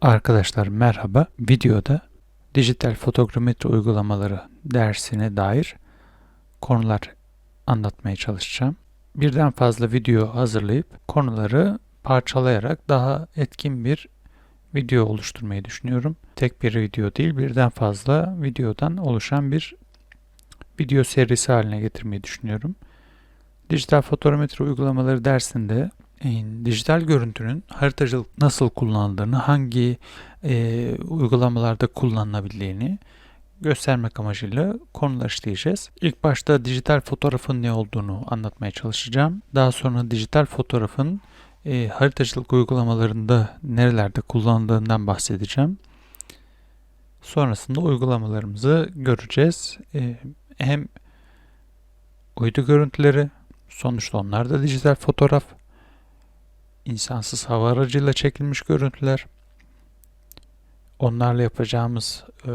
Arkadaşlar merhaba. Videoda dijital fotogrametri uygulamaları dersine dair konular anlatmaya çalışacağım. Birden fazla video hazırlayıp konuları parçalayarak daha etkin bir video oluşturmayı düşünüyorum. Tek bir video değil, birden fazla videodan oluşan bir video serisi haline getirmeyi düşünüyorum. Dijital fotogrametri uygulamaları dersinde dijital görüntünün haritacılık nasıl kullanıldığını, hangi e, uygulamalarda kullanılabildiğini göstermek amacıyla konular işleyeceğiz. İlk başta dijital fotoğrafın ne olduğunu anlatmaya çalışacağım. Daha sonra dijital fotoğrafın e, haritacılık uygulamalarında nerelerde kullanıldığından bahsedeceğim. Sonrasında uygulamalarımızı göreceğiz. E, hem uydu görüntüleri, sonuçta onlar da dijital fotoğraf, insansız hava aracıyla çekilmiş görüntüler, onlarla yapacağımız e,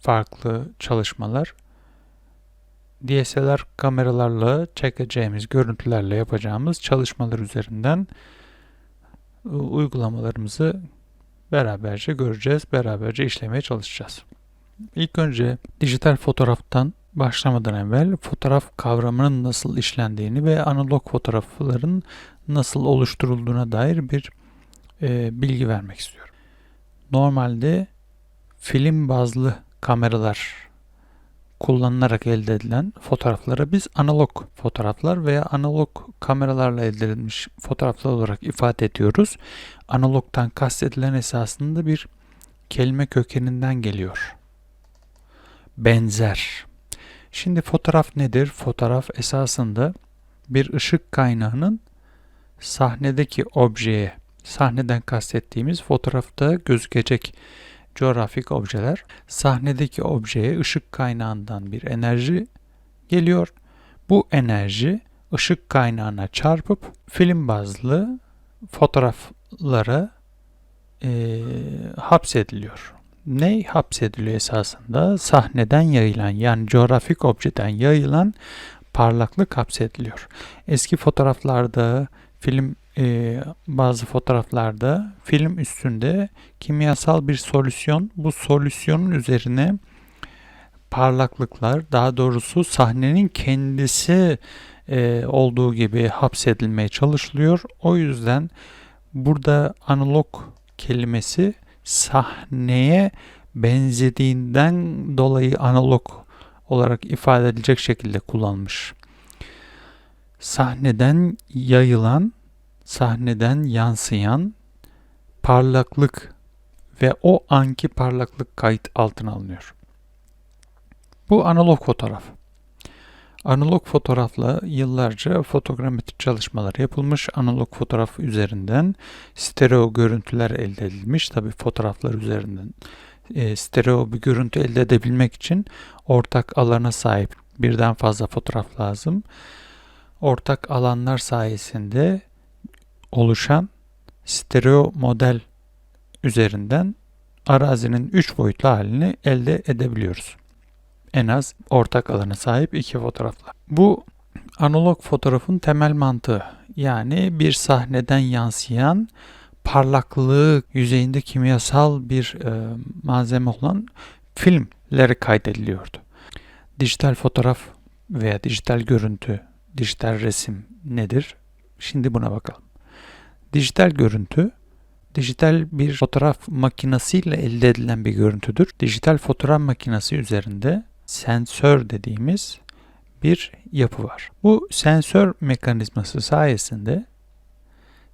farklı çalışmalar, DSLR kameralarla çekeceğimiz görüntülerle yapacağımız çalışmalar üzerinden e, uygulamalarımızı beraberce göreceğiz, beraberce işlemeye çalışacağız. İlk önce dijital fotoğraftan başlamadan evvel fotoğraf kavramının nasıl işlendiğini ve analog fotoğrafların nasıl oluşturulduğuna dair bir e, bilgi vermek istiyorum. Normalde film bazlı kameralar kullanılarak elde edilen fotoğraflara biz analog fotoğraflar veya analog kameralarla elde edilmiş fotoğraflar olarak ifade ediyoruz. Analogtan kastedilen esasında bir kelime kökeninden geliyor. Benzer. Şimdi fotoğraf nedir? Fotoğraf esasında bir ışık kaynağının sahnedeki objeye, sahneden kastettiğimiz fotoğrafta gözükecek coğrafik objeler, sahnedeki objeye ışık kaynağından bir enerji geliyor. Bu enerji ışık kaynağına çarpıp film bazlı fotoğraflara e, hapsediliyor. Ne hapsediliyor esasında? Sahneden yayılan yani coğrafik objeden yayılan parlaklık hapsediliyor. Eski fotoğraflarda film e, bazı fotoğraflarda film üstünde kimyasal bir solüsyon bu solüsyonun üzerine parlaklıklar daha doğrusu sahnenin kendisi e, olduğu gibi hapsedilmeye çalışılıyor. O yüzden burada analog kelimesi sahneye benzediğinden dolayı analog olarak ifade edilecek şekilde kullanılmış sahneden yayılan, sahneden yansıyan parlaklık ve o anki parlaklık kayıt altına alınıyor. Bu analog fotoğraf. Analog fotoğrafla yıllarca fotogrametri çalışmaları yapılmış. Analog fotoğraf üzerinden stereo görüntüler elde edilmiş. Tabi fotoğraflar üzerinden e, stereo bir görüntü elde edebilmek için ortak alana sahip birden fazla fotoğraf lazım ortak alanlar sayesinde oluşan stereo model üzerinden arazinin 3 boyutlu halini elde edebiliyoruz. En az ortak alana sahip iki fotoğrafla. Bu analog fotoğrafın temel mantığı yani bir sahneden yansıyan parlaklığı yüzeyinde kimyasal bir e, malzeme olan filmleri kaydediliyordu. Dijital fotoğraf veya dijital görüntü dijital resim nedir? Şimdi buna bakalım. Dijital görüntü dijital bir fotoğraf makinesiyle elde edilen bir görüntüdür. Dijital fotoğraf makinesi üzerinde sensör dediğimiz bir yapı var. Bu sensör mekanizması sayesinde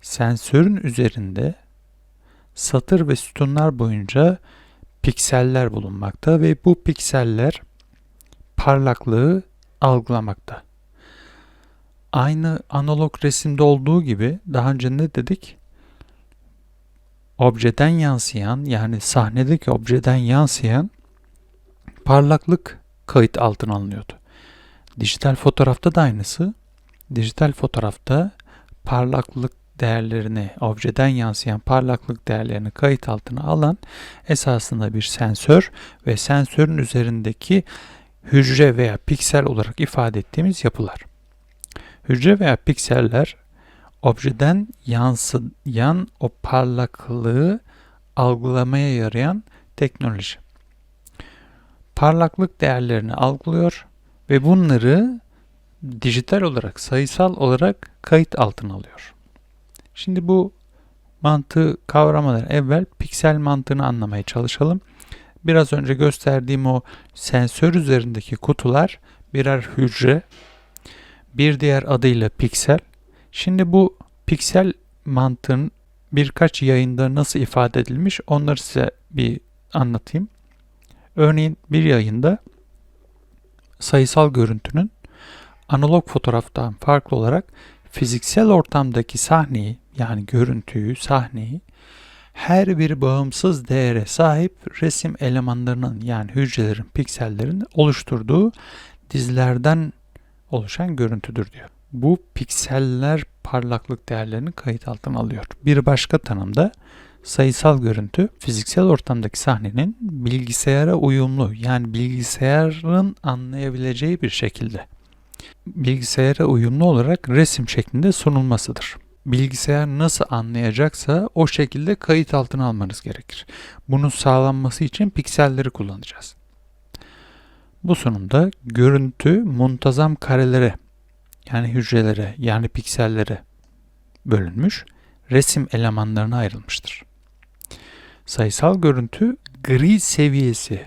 sensörün üzerinde satır ve sütunlar boyunca pikseller bulunmakta ve bu pikseller parlaklığı algılamakta. Aynı analog resimde olduğu gibi daha önce ne dedik? Objeden yansıyan yani sahnedeki objeden yansıyan parlaklık kayıt altına alınıyordu. Dijital fotoğrafta da aynısı. Dijital fotoğrafta parlaklık değerlerini, objeden yansıyan parlaklık değerlerini kayıt altına alan esasında bir sensör ve sensörün üzerindeki hücre veya piksel olarak ifade ettiğimiz yapılar. Hücre veya pikseller objeden yansıyan o parlaklığı algılamaya yarayan teknoloji. Parlaklık değerlerini algılıyor ve bunları dijital olarak, sayısal olarak kayıt altına alıyor. Şimdi bu mantığı kavramadan evvel piksel mantığını anlamaya çalışalım. Biraz önce gösterdiğim o sensör üzerindeki kutular birer hücre, bir diğer adıyla piksel. Şimdi bu piksel mantığın birkaç yayında nasıl ifade edilmiş onları size bir anlatayım. Örneğin bir yayında sayısal görüntünün analog fotoğraftan farklı olarak fiziksel ortamdaki sahneyi yani görüntüyü, sahneyi her bir bağımsız değere sahip resim elemanlarının yani hücrelerin, piksellerin oluşturduğu dizilerden oluşan görüntüdür diyor. Bu pikseller parlaklık değerlerini kayıt altına alıyor. Bir başka tanımda sayısal görüntü fiziksel ortamdaki sahnenin bilgisayara uyumlu yani bilgisayarın anlayabileceği bir şekilde bilgisayara uyumlu olarak resim şeklinde sunulmasıdır. Bilgisayar nasıl anlayacaksa o şekilde kayıt altına almanız gerekir. Bunun sağlanması için pikselleri kullanacağız. Bu sunumda görüntü muntazam karelere yani hücrelere yani piksellere bölünmüş, resim elemanlarına ayrılmıştır. Sayısal görüntü gri seviyesi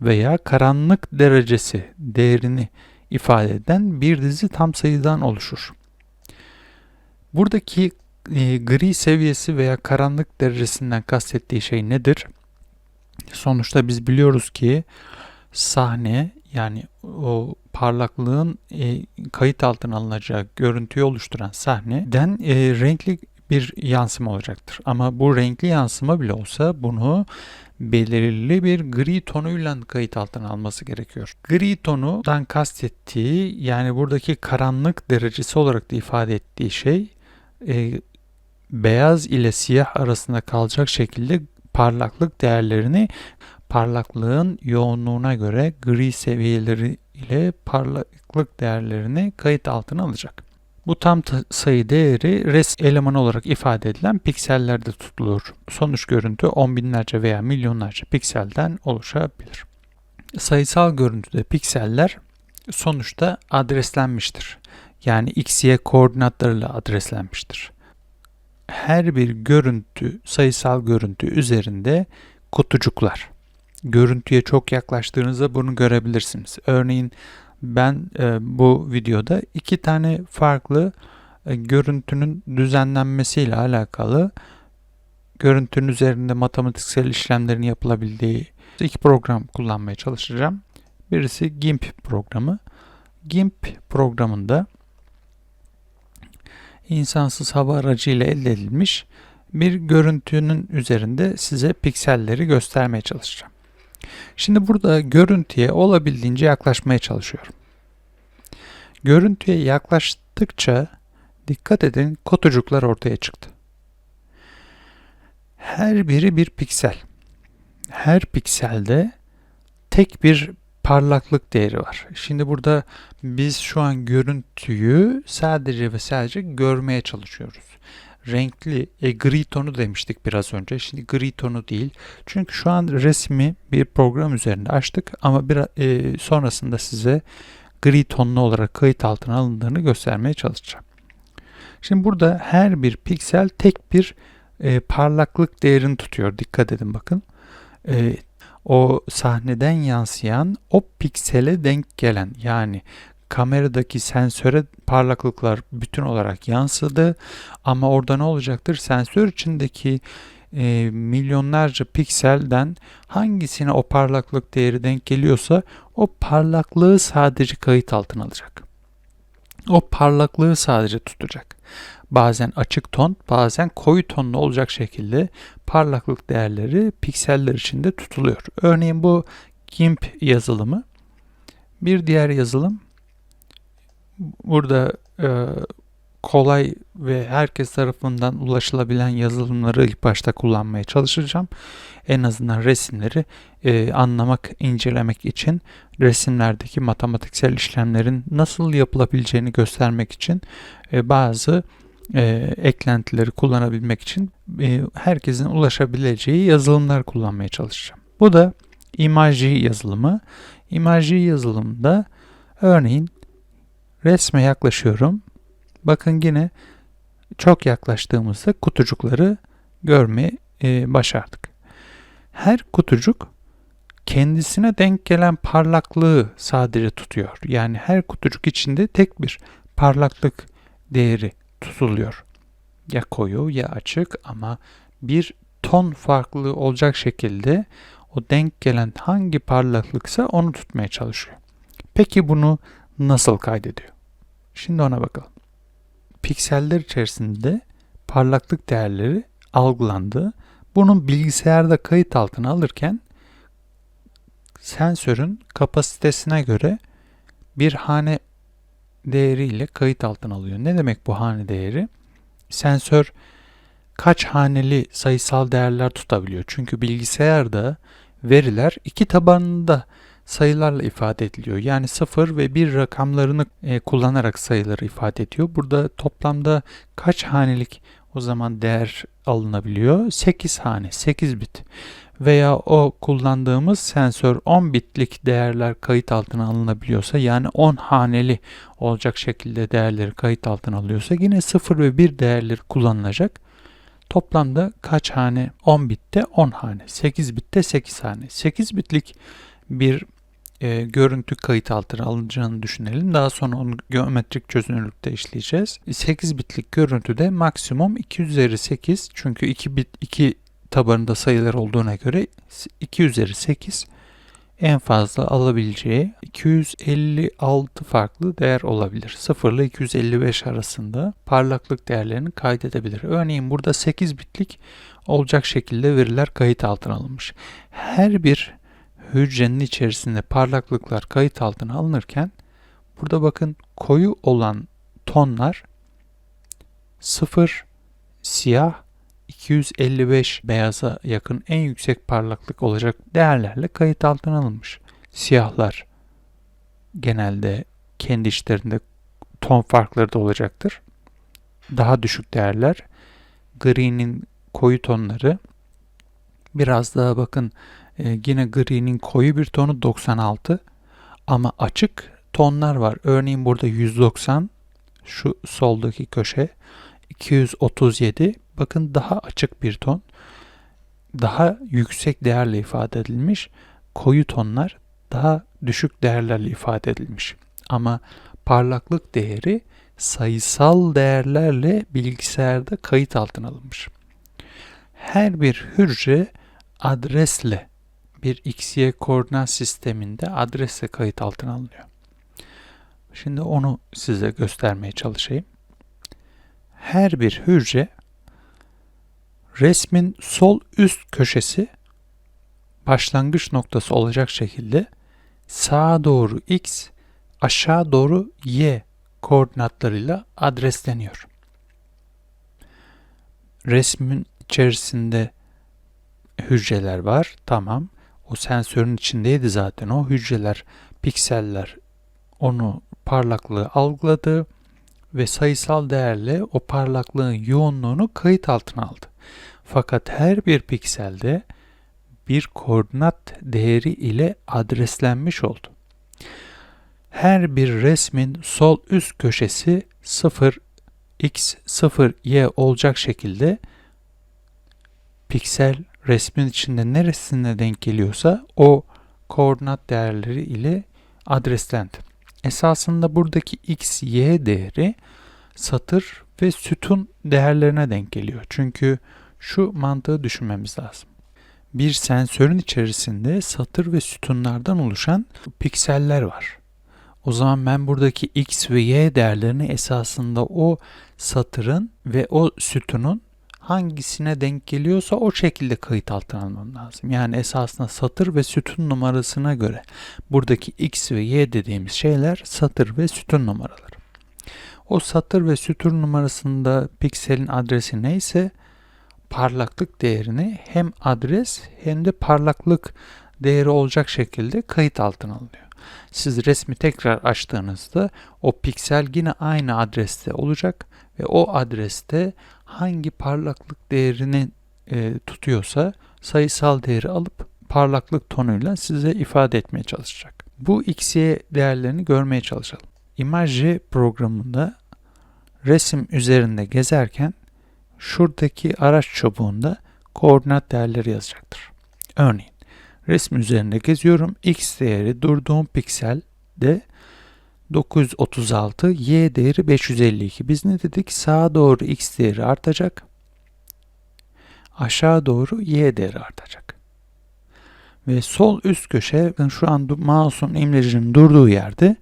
veya karanlık derecesi değerini ifade eden bir dizi tam sayıdan oluşur. Buradaki e, gri seviyesi veya karanlık derecesinden kastettiği şey nedir? Sonuçta biz biliyoruz ki sahne yani o parlaklığın e, kayıt altına alınacağı görüntüyü oluşturan sahneden e, renkli bir yansıma olacaktır. Ama bu renkli yansıma bile olsa bunu belirli bir gri tonuyla kayıt altına alması gerekiyor. Gri tonudan kastettiği yani buradaki karanlık derecesi olarak da ifade ettiği şey e, beyaz ile siyah arasında kalacak şekilde parlaklık değerlerini parlaklığın yoğunluğuna göre gri seviyeleri ile parlaklık değerlerini kayıt altına alacak. Bu tam sayı değeri res elemanı olarak ifade edilen piksellerde tutulur. Sonuç görüntü on binlerce veya milyonlarca pikselden oluşabilir. Sayısal görüntüde pikseller sonuçta adreslenmiştir. Yani x, y koordinatlarıyla adreslenmiştir. Her bir görüntü, sayısal görüntü üzerinde kutucuklar. Görüntüye çok yaklaştığınızda bunu görebilirsiniz. Örneğin ben e, bu videoda iki tane farklı e, görüntünün düzenlenmesiyle alakalı görüntünün üzerinde matematiksel işlemlerin yapılabildiği iki program kullanmaya çalışacağım. Birisi GIMP programı. GIMP programında insansız hava aracıyla elde edilmiş bir görüntünün üzerinde size pikselleri göstermeye çalışacağım. Şimdi burada görüntüye olabildiğince yaklaşmaya çalışıyorum. Görüntüye yaklaştıkça dikkat edin kutucuklar ortaya çıktı. Her biri bir piksel. Her pikselde tek bir parlaklık değeri var. Şimdi burada biz şu an görüntüyü sadece ve sadece görmeye çalışıyoruz renkli e, gri tonu demiştik biraz önce. Şimdi gri tonu değil. Çünkü şu an resmi bir program üzerinde açtık ama bir e, sonrasında size gri tonlu olarak kayıt altına alındığını göstermeye çalışacağım. Şimdi burada her bir piksel tek bir e, parlaklık değerini tutuyor. Dikkat edin bakın. E, o sahneden yansıyan o piksele denk gelen yani kameradaki sensöre parlaklıklar bütün olarak yansıdı. Ama orada ne olacaktır? Sensör içindeki e, milyonlarca pikselden hangisine o parlaklık değeri denk geliyorsa o parlaklığı sadece kayıt altına alacak. O parlaklığı sadece tutacak. Bazen açık ton, bazen koyu tonlu olacak şekilde parlaklık değerleri pikseller içinde tutuluyor. Örneğin bu GIMP yazılımı. Bir diğer yazılım burada e, kolay ve herkes tarafından ulaşılabilen yazılımları ilk başta kullanmaya çalışacağım. En azından resimleri e, anlamak, incelemek için resimlerdeki matematiksel işlemlerin nasıl yapılabileceğini göstermek için e, bazı e, eklentileri kullanabilmek için e, herkesin ulaşabileceği yazılımlar kullanmaya çalışacağım. Bu da Imagery yazılımı. Imagery yazılımında örneğin resme yaklaşıyorum. Bakın yine çok yaklaştığımızda kutucukları görmeyi e, başardık. Her kutucuk kendisine denk gelen parlaklığı sadece tutuyor. Yani her kutucuk içinde tek bir parlaklık değeri tutuluyor. Ya koyu ya açık ama bir ton farklılığı olacak şekilde o denk gelen hangi parlaklıksa onu tutmaya çalışıyor. Peki bunu nasıl kaydediyor? Şimdi ona bakalım. Pikseller içerisinde parlaklık değerleri algılandı. Bunun bilgisayarda kayıt altına alırken sensörün kapasitesine göre bir hane değeriyle kayıt altına alıyor. Ne demek bu hane değeri? Sensör kaç haneli sayısal değerler tutabiliyor. Çünkü bilgisayarda veriler iki tabanında sayılarla ifade ediliyor. Yani 0 ve 1 rakamlarını e, kullanarak sayıları ifade ediyor. Burada toplamda kaç hanelik o zaman değer alınabiliyor? 8 hane, 8 bit. Veya o kullandığımız sensör 10 bitlik değerler kayıt altına alınabiliyorsa yani 10 haneli olacak şekilde değerleri kayıt altına alıyorsa yine 0 ve 1 değerleri kullanılacak. Toplamda kaç hane? 10 bitte 10 hane, 8 bitte 8 hane. 8 bitlik bir e, görüntü kayıt altına alınacağını düşünelim. Daha sonra onu geometrik çözünürlükte işleyeceğiz. 8 bitlik görüntüde maksimum 2 üzeri 8 çünkü 2 bit 2 tabanında sayılar olduğuna göre 2 üzeri 8 en fazla alabileceği 256 farklı değer olabilir. 0 ile 255 arasında parlaklık değerlerini kaydedebilir. Örneğin burada 8 bitlik olacak şekilde veriler kayıt altına alınmış. Her bir hücrenin içerisinde parlaklıklar kayıt altına alınırken burada bakın koyu olan tonlar 0 siyah 255 beyaza yakın en yüksek parlaklık olacak değerlerle kayıt altına alınmış. Siyahlar genelde kendi içlerinde ton farkları da olacaktır. Daha düşük değerler gri'nin koyu tonları biraz daha bakın e, yine gri'nin koyu bir tonu 96 ama açık tonlar var. Örneğin burada 190 şu soldaki köşe 237 bakın daha açık bir ton. Daha yüksek değerle ifade edilmiş. Koyu tonlar daha düşük değerlerle ifade edilmiş. Ama parlaklık değeri sayısal değerlerle bilgisayarda kayıt altına alınmış. Her bir hücre adresle bir XY koordinat sisteminde adresle kayıt altına alınıyor. Şimdi onu size göstermeye çalışayım her bir hücre resmin sol üst köşesi başlangıç noktası olacak şekilde sağa doğru x, aşağı doğru y koordinatlarıyla adresleniyor. Resmin içerisinde hücreler var. Tamam. O sensörün içindeydi zaten. O hücreler, pikseller onu parlaklığı algıladı ve sayısal değerle o parlaklığın yoğunluğunu kayıt altına aldı. Fakat her bir pikselde bir koordinat değeri ile adreslenmiş oldu. Her bir resmin sol üst köşesi 0 x 0 y olacak şekilde piksel resmin içinde neresine denk geliyorsa o koordinat değerleri ile adreslendi. Esasında buradaki x, y değeri satır ve sütun değerlerine denk geliyor. Çünkü şu mantığı düşünmemiz lazım. Bir sensörün içerisinde satır ve sütunlardan oluşan pikseller var. O zaman ben buradaki x ve y değerlerini esasında o satırın ve o sütunun hangisine denk geliyorsa o şekilde kayıt altına almam lazım. Yani esasında satır ve sütun numarasına göre buradaki x ve y dediğimiz şeyler satır ve sütun numaraları. O satır ve sütun numarasında pikselin adresi neyse parlaklık değerini hem adres hem de parlaklık değeri olacak şekilde kayıt altına alınıyor. Siz resmi tekrar açtığınızda o piksel yine aynı adreste olacak ve o adreste hangi parlaklık değerini e, tutuyorsa sayısal değeri alıp parlaklık tonuyla size ifade etmeye çalışacak. Bu XY değerlerini görmeye çalışalım. Image programında resim üzerinde gezerken şuradaki araç çubuğunda koordinat değerleri yazacaktır. Örneğin resim üzerinde geziyorum. X değeri durduğum pikselde 936, Y değeri 552. Biz ne dedik? Sağa doğru X değeri artacak. Aşağı doğru Y değeri artacak. Ve sol üst köşe şu an mouse'un imlecinin durduğu yerde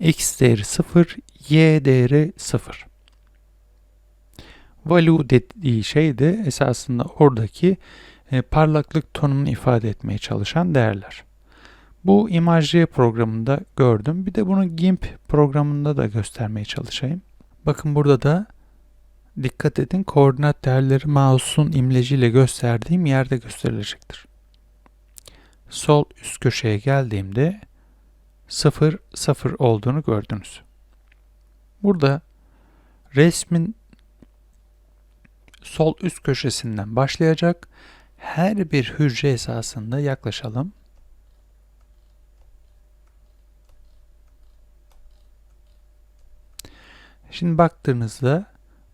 X değeri 0, Y değeri 0. Value dediği şey de esasında oradaki e, parlaklık tonunu ifade etmeye çalışan değerler. Bu Imagery programında gördüm. Bir de bunu GIMP programında da göstermeye çalışayım. Bakın burada da dikkat edin koordinat değerleri mouse'un imleciyle gösterdiğim yerde gösterilecektir. Sol üst köşeye geldiğimde 0 0 olduğunu gördünüz. Burada resmin sol üst köşesinden başlayacak her bir hücre esasında yaklaşalım. Şimdi baktığınızda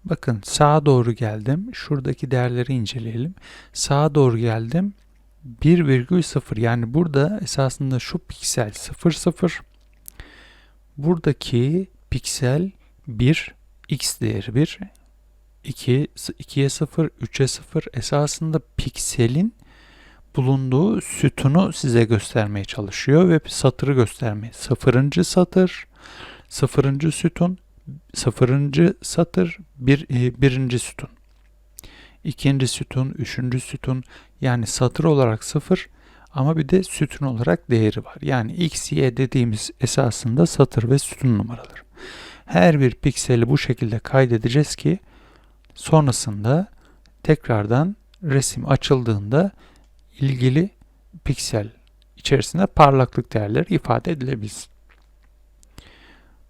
bakın sağa doğru geldim. Şuradaki değerleri inceleyelim. Sağa doğru geldim. 1,0 yani burada esasında şu piksel 0,0 buradaki piksel 1 x değeri 1 2 2'ye 0 3'e 0 esasında pikselin bulunduğu sütunu size göstermeye çalışıyor ve satırı göstermeye. Sıfırıncı satır, sıfırıncı sütun, sıfırıncı satır, bir, e, birinci sütun. ikinci sütun, üçüncü sütun yani satır olarak sıfır ama bir de sütun olarak değeri var. Yani x, y dediğimiz esasında satır ve sütun numaraları. Her bir pikseli bu şekilde kaydedeceğiz ki sonrasında tekrardan resim açıldığında ilgili piksel içerisinde parlaklık değerleri ifade edilebilsin.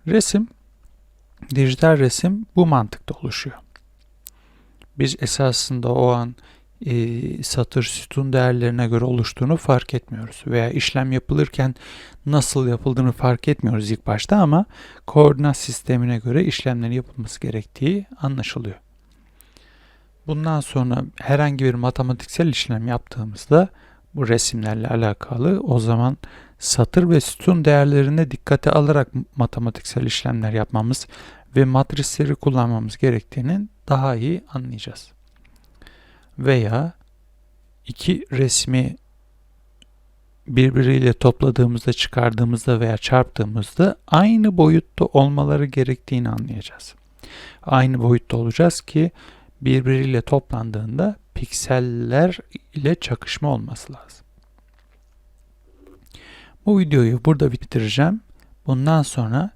Resim, dijital resim bu mantıkta oluşuyor. Biz esasında o an e, satır sütun değerlerine göre oluştuğunu fark etmiyoruz. Veya işlem yapılırken nasıl yapıldığını fark etmiyoruz ilk başta ama koordinat sistemine göre işlemlerin yapılması gerektiği anlaşılıyor. Bundan sonra herhangi bir matematiksel işlem yaptığımızda bu resimlerle alakalı o zaman satır ve sütun değerlerine dikkate alarak matematiksel işlemler yapmamız ve matrisleri kullanmamız gerektiğini daha iyi anlayacağız. Veya iki resmi birbiriyle topladığımızda, çıkardığımızda veya çarptığımızda aynı boyutta olmaları gerektiğini anlayacağız. Aynı boyutta olacağız ki birbiriyle toplandığında pikseller ile çakışma olması lazım. Bu videoyu burada bitireceğim. Bundan sonra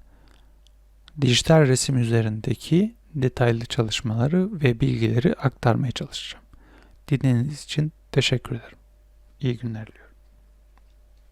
dijital resim üzerindeki detaylı çalışmaları ve bilgileri aktarmaya çalışacağım. Dinlediğiniz için teşekkür ederim. İyi günler diliyorum.